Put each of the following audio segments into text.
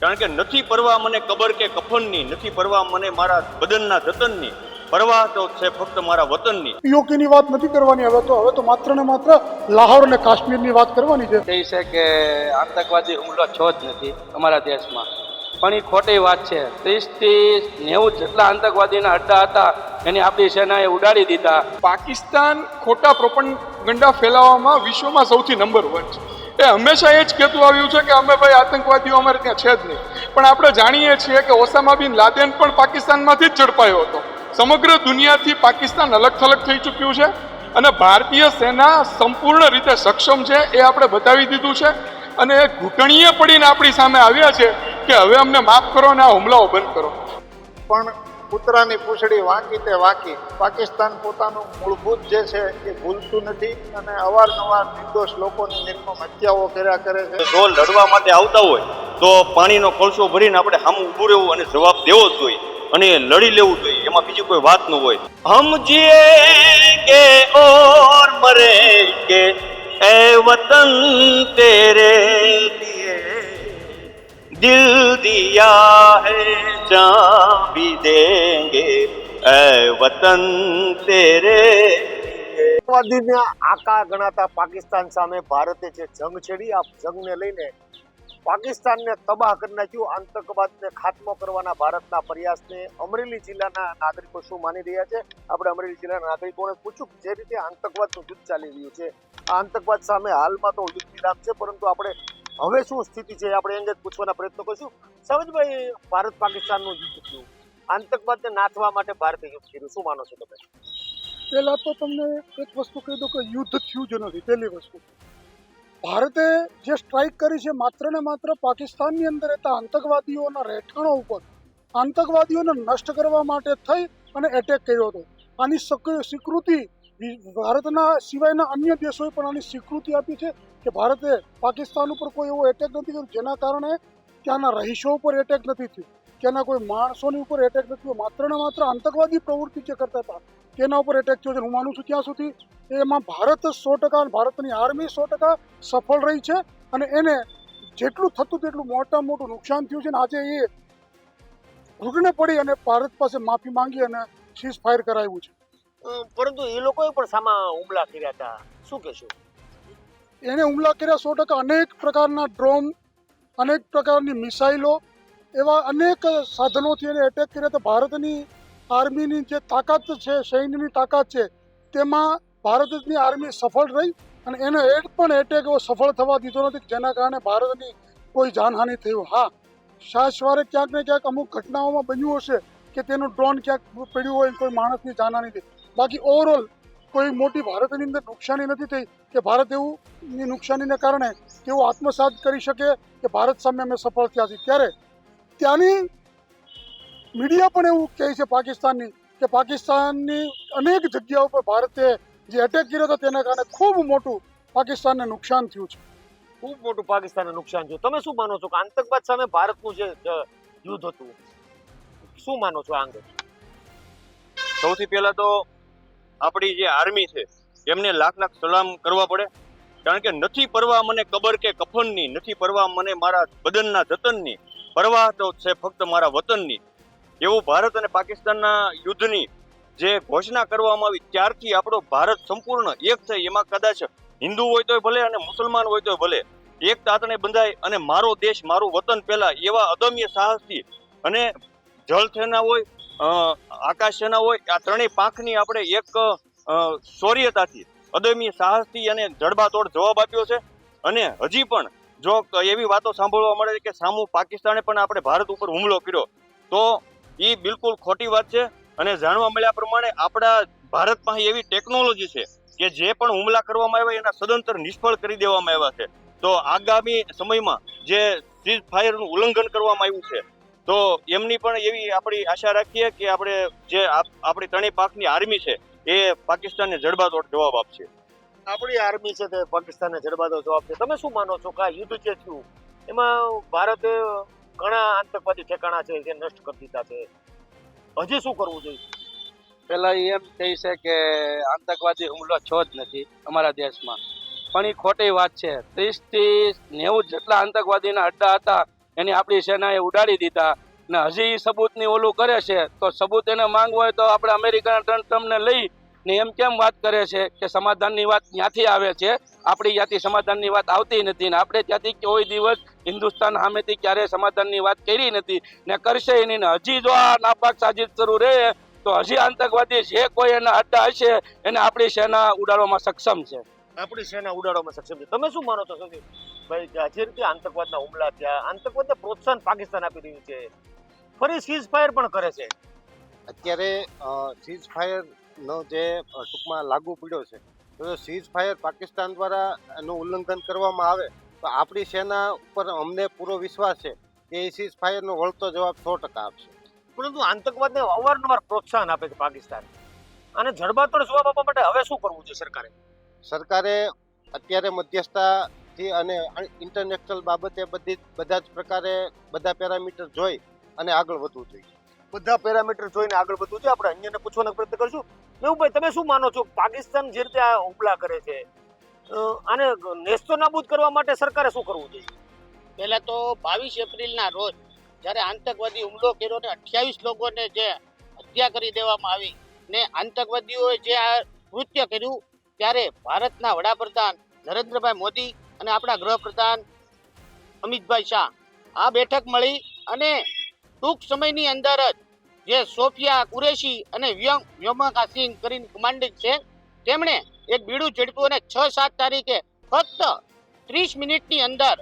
કારણ કે નથી પરવા મને કબર કે કફનની નથી પરવા મને મારા બદનના જતનની. પરવા તો છે ફક્ત મારા વતનની. પીઓકેની વાત નથી કરવાની હવે તો હવે તો માત્ર ને માત્ર લાહોર અને કાશ્મીરની વાત કરવાની છે. કહી છે કે આતંકવાદી હુમલો છો જ નથી અમારા દેશમાં. પણ એ ખોટી વાત છે. ત્રીસથી નેવું જેટલા આતંકવાદીના અડ્ડા હતા એની આપણી સેનાએ ઉડાડી દીધા. પાકિસ્તાન ખોટા પ્રોપગંડા ફેલાવવામાં વિશ્વમાં સૌથી નંબર વન છે. એ હંમેશા એ જ કહેતું આવ્યું છે કે અમે ભાઈ આતંકવાદીઓ અમારે ત્યાં છે જ નહીં. પણ આપણે જાણીએ છીએ કે ઓસામા બિન લાદેન પણ પાકિસ્તાનમાંથી જ ઝડપાયો હતો. સમગ્ર દુનિયાથી પાકિસ્તાન અલગ થલગ થઈ ચૂક્યું છે અને ભારતીય સેના સંપૂર્ણ રીતે સક્ષમ છે એ આપણે બતાવી દીધું છે. અને એ ઘૂંટણીએ પડીને આપણી સામે આવ્યા છે કે હવે અમને માફ કરો અને આ હુમલાઓ બંધ કરો. પણ કૂતરાની પૂંછડી વાંકી તે વાંકી પાકિસ્તાન પોતાનું મૂળભૂત જે છે એ ભૂલતું નથી અને અવારનવાર નિર્દોષ લોકોની નિર્મમ હત્યાઓ કર્યા કરે છે. જો લડવા માટે આવતા હોય, તો પાણીનો કોલસો ભરીને આપણે સામું ઊભું રહેવું અને જવાબ દેવો જોઈએ અને લડી લેવું જોઈએ, એમાં બીજી કોઈ વાત ન હોય. હમ કે ઓર મરેંગે એ વતન તેરે દિલ દિયા હૈ જાન ભી દેંગે એ વતન તેરે આતંકવાદીના આકા ગણાતા પાકિસ્તાન સામે ભારતે જે જંગ છેડી આ જંગને લઈને પાકિસ્તાનને તબાહ કરી નાખ્યું આતંકવાદને ખાત્મો કરવાના ભારતના પ્રયાસને અમરેલી જિલ્લાના નાગરિકો શું માની રહ્યા છે આપણે અમરેલી જિલ્લાના નાગરિકોને પૂછ્યું જે રીતે આતંકવાદનું યુદ્ધ ચાલી રહ્યું છે? આ આતંકવાદ સામે હાલમાં તો યુદ્ધ વિરામ છે, પરંતુ આપણે હવે શું સ્થિતિ છે આપણે અંગે જ પૂછવાના પ્રયત્નો કરીશું. સવજભાઈ, ભારત પાકિસ્તાનનું યુદ્ધ થયું. આતંકવાદને નાથવા માટે ભારતે યુદ્ધ કર્યું. શું માનો છો તમે? પહેલાં તો તમને એક વસ્તુ કહી દઉં કે યુદ્ધ થયું જ નથી, પહેલી વસ્તુ. ભારતે જે સ્ટ્રાઇક કરી છે, માત્ર ને માત્ર પાકિસ્તાનની અંદર રહેતા આતંકવાદીઓના રહેઠાણો ઉપર, આતંકવાદીઓને નષ્ટ કરવા માટે થઈ અને એટેક કર્યો હતો. આની સ્વીકૃતિ ભારતના સિવાયના અન્ય દેશોએ પણ આની સ્વીકૃતિ આપી છે કે ભારતે પાકિસ્તાન ઉપર કોઈ એવો એટેક નથી કર્યો, જેના કારણે ત્યાંના રહીશો ઉપર એટેક નથી થયું. ત્યાંના કોઈ માણસોની ઉપર એટેક નથી થયો. માત્ર ને માત્ર આતંકવાદી પ્રવૃત્તિ જે કરતા હતા, તેના ઉપર એટેક થયો છે. હું માનું છું ત્યાં સુધી એમાં ભારત સો ટકા અને ભારતની આર્મી સો ટકા સફળ રહી છે અને એને જેટલું થતું તેટલું મોટા મોટું નુકસાન થયું છે. ને આજે એ ઘૂંટણે પડી અને ભારત પાસે માફી માંગી અને સીઝ ફાયર કરાવ્યું છે. પરંતુ એ લોકોએ પણ સામા હુમલા કર્યા હતા. શું કહેશો? એણે હુમલા કર્યા સો ટકા અનેક પ્રકારના ડ્રોન, અનેક પ્રકારની મિસાઇલો એવા અનેક સાધનોથી એને એટેક કર્યા તો ભારતની આર્મીની જે તાકાત છે, સૈન્યની તાકાત છે, તેમાં ભારતની આર્મી સફળ રહી અને એનો એડ પણ એટેક એવો સફળ થવા દીધો નથી જેના કારણે ભારતની કોઈ જાનહાનિ થયું. હા સાસવારે ક્યાંક ને ક્યાંક અમુક ઘટનાઓમાં બન્યું હશે કે તેનું ડ્રોન ક્યાંક પડ્યું હોય કોઈ માણસની જાનહાનિ થઈ. બાકી ઓવરઓલ કોઈ મોટી ભારતની અંદર નુકસાની નથી થઈ કે ભારત એવું નુકસાનીને કારણે તેઓ આત્મસાત કરી શકે કે ભારત સામે અમે સફળ થયા છીએ. ત્યારે ત્યાંની મીડિયા પણ એવું કહે છે પાકિસ્તાનની કે પાકિસ્તાનની અનેક જગ્યાઓ પર ભારતે જે એટેક કર્યો હતો તેના કારણે ખૂબ મોટું પાકિસ્તાનને નુકસાન થયું છે. ખૂબ મોટું પાકિસ્તાનને નુકસાન થયું. તમે શું માનો છો કે આતંકવાદ સામે ભારતનું જે યુદ્ધ હતું? શું માનો છો આ અંગે? સૌથી પહેલા તો આપણી જે આર્મી છે, એમને લાખ લાખ સલામ કરવા પડે. કારણ કે નથી પરવા મને કબર કે કફનની, નથી પરવા મને મારા બદનના જતનની. પરવા તો છે ફક્ત મારા વતનની. એવું ભારત અને પાકિસ્તાનના યુદ્ધની જે ઘોષણા કરવામાં આવી, ત્યારથી આપણો ભારત સંપૂર્ણ એક છે, એમાં કદાચ હિન્દુ હોય તોય ભલે અને મુસલમાન હોય તોય ભલે. એક તાતણે બંધાય અને મારો દેશ, મારું વતન પહેલા એવા અદમ્ય સાહસથી અને જળ સેના હોય આકાશ હોય, આ ત્રણેય પાંખની આપણે એક શૌર્યતાથી, અદમ્ય સાહસથી અને જડબાતોડ જવાબ આપ્યો છે. અને હજી પણ જો એવી વાતો સાંભળવા મળે કે સામુ પાકિસ્તાને પણ આપણે ભારત ઉપર હુમલો કર્યો, તો એ બિલકુલ ખોટી વાત છે. અને જાણવા મળ્યા પ્રમાણે આપણા ભારત પાસે એવી ટેકનોલોજી છે કે જે પણ હુમલા કરવામાં આવ્યા, એના સદંતર નિષ્ફળ કરી દેવામાં આવ્યા છે. તો આગામી સમયમાં જે સીઝ ફાયરનું ઉલ્લંઘન કરવામાં આવ્યું છે તો એમની પણ એવી આપણી આશા રાખીએ કે આપણે જે આપ- આપણી ત્રણેય પાકની આર્મી છે એ પાકિસ્તાનને જડબાતોડ જવાબ આપશે. આપણી આર્મી છે તે પાકિસ્તાનને જડબાદો જવાબ છે તમે શું માનો છો કે આ યુદ્ધ જે થયું એમાં ભારતે ઘણા આતંકવાદી ઠેકાણા છે જે નષ્ટ કરી દીધા છે? હજી શું કરવું જોઈએ? પેલા એ એમ કહી છે કે આતંકવાદી હુમલો છો જ નથી અમારા દેશમાં. પણ એ ખોટી વાત છે. ત્રીસથી નેવું જેટલા આતંકવાદીના અડ્ડા હતા એની આપણી સેનાએ ઉડાડી દીધા. ને હજી સબૂતની ઓલું કરે છે, તો સબૂત એને માંગવું હોય તો આપણે અમેરિકાના ટ્રમ્પ ટ્રમ્પને લઈ ને એમ કેમ વાત કરે છે કે સમાધાનની વાત ત્યાંથી આવે છે? આપણી ત્યાંથી સમાધાનની વાત આવતી નથી ને આપણે ત્યાંથી કોઈ દિવસ હિન્દુસ્તાન સામેથી ક્યારેય સમાધાનની વાત કરી નથી. ને કરશે નહીં ને હજી જો આ નાપાક સાજિદ શરૂ રહે તો હજી આતંકવાદી જે કોઈ એના અડ્ડા હશે, એને આપણી સેના ઉડાડવામાં સક્ષમ છે. આપણી સેના ઉડાડવામાં સક્ષમ છે. તમે શું માનો છો સંદીપ ભાઈ જે રીતે આતંકવાદના હુમલા થયા આતંકવાદને પ્રોત્સાહન પાકિસ્તાન આપી રહ્યું છે. ફરી સીઝ ફાયર પણ કરે છે. અત્યારે સીઝ ફાયરનો જે ટૂંકમાં લાગુ પડ્યો છે તો સીઝ ફાયર પાકિસ્તાન દ્વારા એનું ઉલ્લંઘન કરવામાં આવે તો આપણી સેના ઉપર અમને પૂરો વિશ્વાસ છે કે એ સીઝ ફાયરનો વળતો જવાબ સો ટકા આપશે. પરંતુ આતંકવાદને અવારનવાર પ્રોત્સાહન આપે છે પાકિસ્તાન. અને જડબાતોડ જવાબ આપવા માટે હવે શું કરવું છે સરકારે? સરકારે અત્યારે મધ્યસ્થતાથી અને ઇન્ટરનેશનલ બાબતે બધી બધા જ પ્રકારે બધા પેરામીટર જોઈ અને આગળ વધવું જોઈએ. બધા પેરામીટર જોઈને આગળ વધવું જોઈએ. આપણે અન્યને પૂછવાનો પ્રયત્ન કરશું. મેહુભાઈ તમે શું માનો છો? પાકિસ્તાન જે રીતે આ હુમલા કરે છે આને નેસ્તો નાબૂદ કરવા માટે સરકારે શું કરવું જોઈએ? પહેલાં તો બાવીસ એપ્રિલના રોજ જ્યારે આતંકવાદી હુમલો કર્યો ને અઠ્યાવીસ લોકોને જે હત્યા કરી દેવામાં આવી ને આતંકવાદીઓએ જે આ કૃત્ય કર્યું ત્યારે ભારતના વડાપ્રધાન નરેન્દ્રભાઈ મોદી અને આપણા ગૃહપ્રધાન અમિતભાઈ શાહ આ બેઠક મળી અને ટૂંક સમયની અંદર જ જે સોફિયા કુરેશી અને વ્યમ વ્યોમકા સિંહ કરીને કમાન્ડિંગ છે, તેમણે એક બીડું ઝડપ્યું અને છ સાત તારીખે ફક્ત ત્રીસ મિનિટની અંદર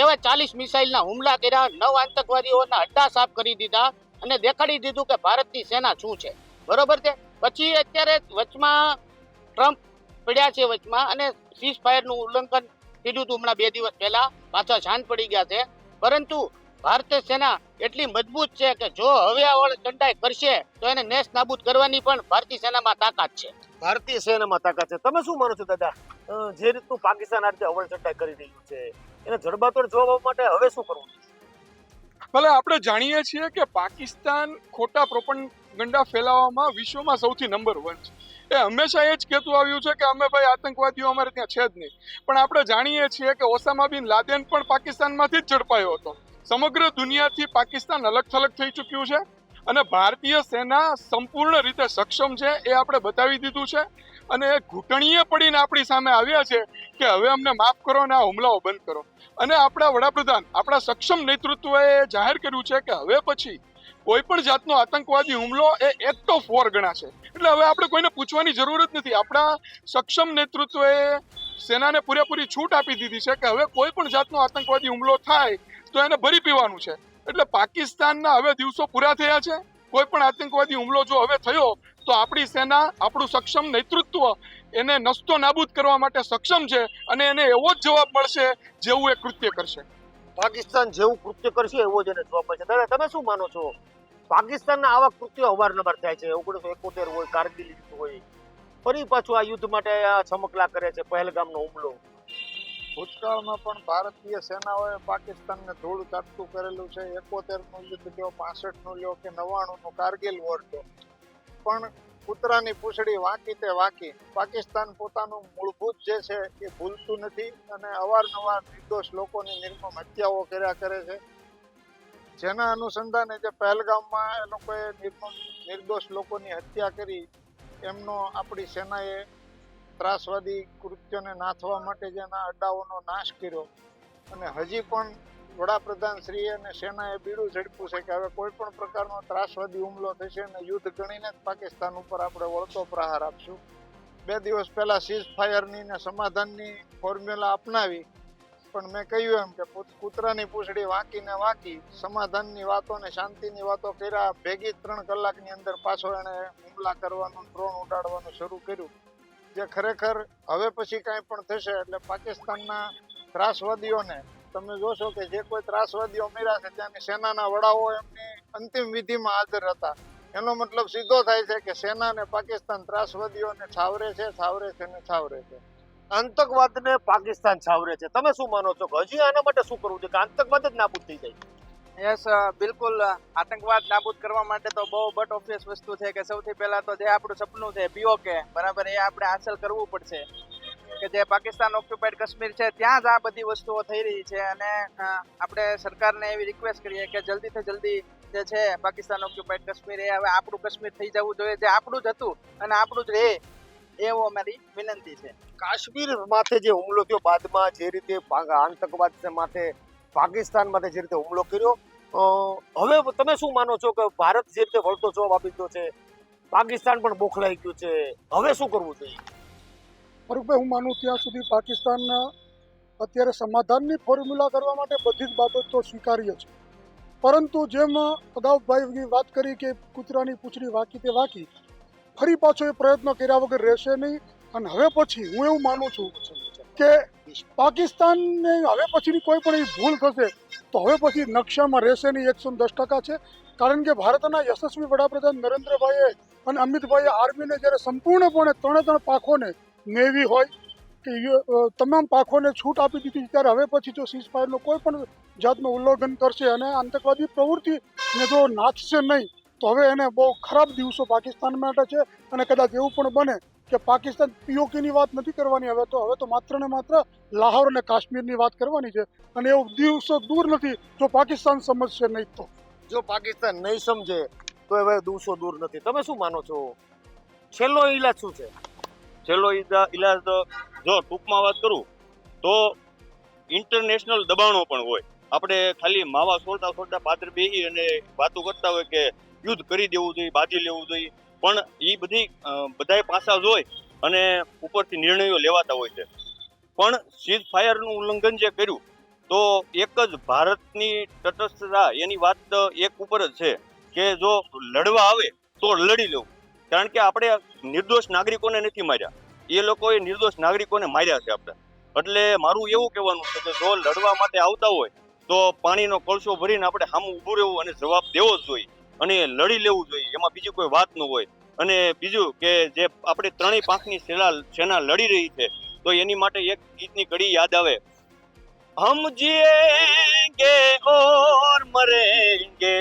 એવા ચાલીસ મિસાઇલના હુમલા કર્યા, નવ આતંકવાદીઓના અડ્ડા સાફ કરી દીધા અને દેખાડી દીધું કે ભારતની સેના શું છે. બરોબર છે? પછી અત્યારે વચમાં ટ્રમ્પ પડ્યા છે વચમાં અને સીઝ ફાયરનું ઉલ્લંઘન કીધું હતું હમણાં બે દિવસ પહેલા. પાછા શાંત પડી ગયા છે. પરંતુ ભારતીય સેના એટલી મજબૂત છે કે જો હવે આ વળ ચંડાઈ કરશે તો એને નેસ નાબૂદ કરવાની પણ ભારતીય સેનામાં તાકાત છે. ભારતીય સેનામાં તાકાત છે. તમે શું માનો છો દાદા? જે રીતનું પાકિસ્તાન આ રીતે અવળચંડાઈ કરી રહ્યું છે એને જડબાતોડ જવાબ આપવા માટે હવે શું કરવું ભલે આપણે જાણીએ છીએ કે પાકિસ્તાન ખોટા પ્રોપગંડા ફેલાવવામાં વિશ્વમાં સૌથી નંબર વન છે. એ હંમેશા એ જ કહેતું આવ્યું છે કે અમે ભાઈ આતંકવાદીઓ અમારે ત્યાં છે જ નહીં. પણ આપણે જાણીએ છીએ કે ઓસામા બિન લાદેન પણ પાકિસ્તાનમાંથી જ ઝડપાયો હતો. સમગ્ર દુનિયાથી પાકિસ્તાન અલગ થલગ થઈ ચૂક્યું છે અને ભારતીય સેના સંપૂર્ણ રીતે સક્ષમ છે એ આપણે બતાવી દીધું છે. અને એ ઘૂંટણીએ પડીને આપણી સામે આવ્યા છે કે હવે અમને માફ કરો અને આ હુમલાઓ બંધ કરો. અને આપણા વડાપ્રધાન, આપણા સક્ષમ નેતૃત્વએ જાહેર કર્યું છે કે હવે પછી કોઈ પણ જાતનો આતંકવાદી હુમલો એ એક્ટ ઓફ વોર ગણાશે એટલે હવે આપણે કોઈને પૂછવાની જરૂર જ નથી. આપણા સક્ષમ નેતૃત્વએ સેનાને પૂરેપૂરી છૂટ આપી દીધી છે કે હવે કોઈ પણ જાતનો આતંકવાદી હુમલો થાય તો એને ભરી પીવાનું છે. એટલે પાકિસ્તાનના હવે દિવસો પૂરા થયા છે. કોઈ પણ આતંકવાદી હુમલો જો હવે થયો તો આપણી સેના, આપણું સક્ષમ નેતૃત્વ એને નસ્તો નાબૂદ કરવા માટે સક્ષમ છે અને એને એવો જ જવાબ મળશે જેવું એ કૃત્ય કરશે. પાકિસ્તાન જેવું કૃત્ય કરશે એવો જ એને જવાબ મળશે. દાદા, તમે શું માનો છો? પાકિસ્તાનના આવા કૃત્યો અવારનવાર થાય છે. ઓગણીસો એકોતેર હોય, કારગિલ યુદ્ધ હોય. ફરી પાછું આ યુદ્ધ માટે આ ચમકલા કરે છે પહેલગામનો હુમલો. ભૂતકાળમાં પણ ભારતીય સેનાઓએ પાકિસ્તાનને ધૂળ ચાટતું કરેલું છે. એકોતેરનું યુદ્ધ લ્યો પાસઠનું લ્યો કે નવ્વાણું નું કારગિલ વોર લ્યો પણ કૂતરાની પૂંછડી વાંકી તે વાંકી. પાકિસ્તાન પોતાનું મૂળભૂત જે છે એ ભૂલતું નથી અને અવારનવાર નિર્દોષ લોકોની નિર્મમ હત્યાઓ કર્યા કરે છે. જેના અનુસંધાને જે પહેલગામમાં એ લોકોએ નિર્દોષ લોકોની હત્યા કરી, એમનો આપણી સેનાએ ત્રાસવાદી કૃત્યોને નાથવા માટે જેના અડ્ડાઓનો નાશ કર્યો. અને હજી પણ વડાપ્રધાન શ્રી અને સેનાએ બીડું ઝડપ્યું છે કે હવે કોઈ પણ પ્રકારનો ત્રાસવાદી હુમલો થશે અને યુદ્ધ ગણીને જ પાકિસ્તાન ઉપર આપણે વળતો પ્રહાર આપશું. બે દિવસ પહેલાં સીઝ ફાયરની ને સમાધાનની ફોર્મ્યુલા અપનાવી પણ મેં કહ્યું એમ કે કૂતરાની પૂંછડી વાંકીને વાંકી, સમાધાનની વાતો ને શાંતિની વાતો કર્યા, ભેગી ત્રણ કલાકની અંદર પાછો એણે હુમલા કરવાનું ડ્રોન ઉડાડવાનું શરૂ કર્યું. જે ખરેખર હવે પછી કાંઈ પણ થશે એટલે પાકિસ્તાનના ત્રાસવાદીઓને, તમે જોશો કે જે કોઈ ત્રાસવાદીઓ મર્યા છે, ત્યાંની સેનાના વડાઓ એમની અંતિમ વિધિમાં હાજર હતા. એનો મતલબ સીધો થાય છે કે સેના ને પાકિસ્તાન ત્રાસવાદીઓને છાવરે છે છાવરે છે ને છાવરે છે. આતંકવાદને પાકિસ્તાન છાવરે છે. તમે શું માનો છો હજી આના માટે શું કરવું છે કે આતંકવાદ જ નાબૂદ થઈ જાય? યસ બિલકુલ આતંકવાદ નાબૂદ કરવા માટે તો બહુ બટ ઓબ્વિયસ વસ્તુ છે કે સૌથી પહેલા તો જે આપણું સપનું છે પીઓકે બરાબર, એ આપણે હાંસલ કરવું પડશે. કે જે પાકિસ્તાન ઓક્યુપાઈડ કાશ્મીર છે, ત્યાં જ આ બધી વસ્તુઓ થઈ રહી છે અને આપણે સરકારને એવી રિક્વેસ્ટ કરીએ કે જલ્દીથી જલ્દી જે છે પાકિસ્તાન ઓક્યુપાઈડ કાશ્મીર એ હવે આપણું કાશ્મીર થઈ જવું જોઈએ, જે આપણું જ હતું અને આપણું જ રહે. એવો અમારી વિનંતી છે. કાશ્મીર માથે જે હુમલો થયો બાદમાં જે રીતે આતંકવાદ માથે પાકિસ્તાન માથે જે રીતે હુમલો કર્યો હવે તમે શું માનો છો કે ભારત જે રીતે વળતો જવાબ આપી દીધો છે પાકિસ્તાન પણ બોખલાઈ ગયું છે? હવે શું કરવું જોઈએ? ફરૂખભાઈ હું માનું ત્યાં સુધી પાકિસ્તાન અત્યારે સમાધાનની ફોર્મ્યુલા કરવા માટે બધી જ બાબતો સ્વીકાર્ય છે. પરંતુ જેમ અગાઉ ભાઈ વાત કરી કે કૂતરાની પૂંછડી વાકી તે વાકી ફરી પાછો એ પ્રયત્ન કર્યા વગર રહેશે નહીં. અને હવે પછી હું એવું માનું છું કે પાકિસ્તાનને હવે પછીની કોઈ પણ એવી ભૂલ થશે તો હવે પછી નકશામાં રહેશે નહીં. એકસો દસ ટકા છે. કારણ કે ભારતના યશસ્વી વડાપ્રધાન નરેન્દ્રભાઈએ અને અમિતભાઈએ આર્મીને જ્યારે સંપૂર્ણપણે ત્રણે ત્રણ પાખોને નેવી હોય કે તમામ પાખોને છૂટ આપી દીધી, ત્યારે હવે પછી જો સીઝ ફાયરનો કોઈ પણ જાતનું ઉલ્લંઘન કરશે અને આતંકવાદી પ્રવૃત્તિને જો નાચશે નહીં તો હવે એને બહુ ખરાબ દિવસો પાકિસ્તાન માટે છે અને કદાચ એવું પણ બને કે પાકિસ્તાન પીઓકેની વાત નથી કરવાની. હવે તો હવે તો માત્ર ને માત્ર લાહોર અને કાશ્મીરની વાત કરવાની છે અને એવું દિવસો દૂર નથી જો પાકિસ્તાન સમજશે નહીં તો. જો પાકિસ્તાન નહીં સમજે તો હવે દિવસો દૂર નથી. તમે શું માનો છો? છેલ્લો ઈલાજ શું છે? છેલ્લો ઈજા- ઈલાજ જો ટૂંકમાં વાત કરું તો ઇન્ટરનેશનલ દબાણો પણ હોય. આપણે ખાલી માવા છોડતા છોડતા પાત્ર બેસી અને વાતો કરતા હોય કે યુદ્ધ કરી દેવું જોઈએ બાજી લેવું જોઈએ. પણ એ બધી અ, બધાય પાસા જોઈ અને ઉપરથી નિર્ણયો લેવાતા હોય છે. પણ સીઝ ફાયરનું ઉલ્લંઘન જે કર્યું તો એક જ ભારતની તટસ્થતા એની વાત એક ઉપર જ છે કે જો લડવા આવે તો લડી લેવું. કારણ કે આપણે નિર્દોષ નાગરિકોને નથી માર્યા. એ લોકોએ નિર્દોષ નાગરિકોને માર્યા છે આપણે. એટલે મારું એવું કહેવાનું છે કે જો લડવા માટે આવતા હોય તો પાણીનો કોલસો ભરીને આપણે સામું ઊભું રહેવું અને જવાબ દેવો જ જોઈએ. અને લડી લેવું જોઈએ એમાં બીજી કોઈ વાત ન હોય અને બીજું કે જે આપણે ત્રણેય પાંખની સેના સેના લડી રહી છે તો એની માટે એક ગીતની કડી યાદ આવે હમ જીએંગે ઓર મરેંગે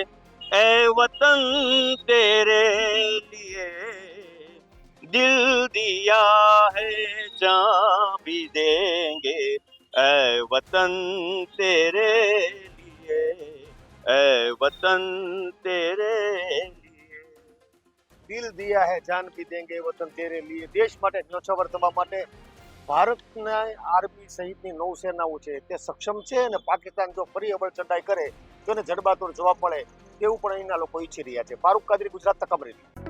એ વતન તેરે लिए दिल दिया है जान भी देंगे ए वतन तेरे लिए ए वतन तेरे लिए દિલ દિયા હે જાન ભી દેંગે વતન તેરે લીએ દેશ માટે ન્યોછાવર થવા માટે ભારતના આર્મી સહિતની નૌસેનાઓ છે તે સક્ષમ છે અને પાકિસ્તાન જો ફરી અવળ ચડાઈ કરે તો એને જડબાતોડ જવાબ મળે તેવું પણ અહીંના લોકો ઈચ્છી રહ્યા છે ફારૂક કાદરી ગુજરાત તક અમરેલી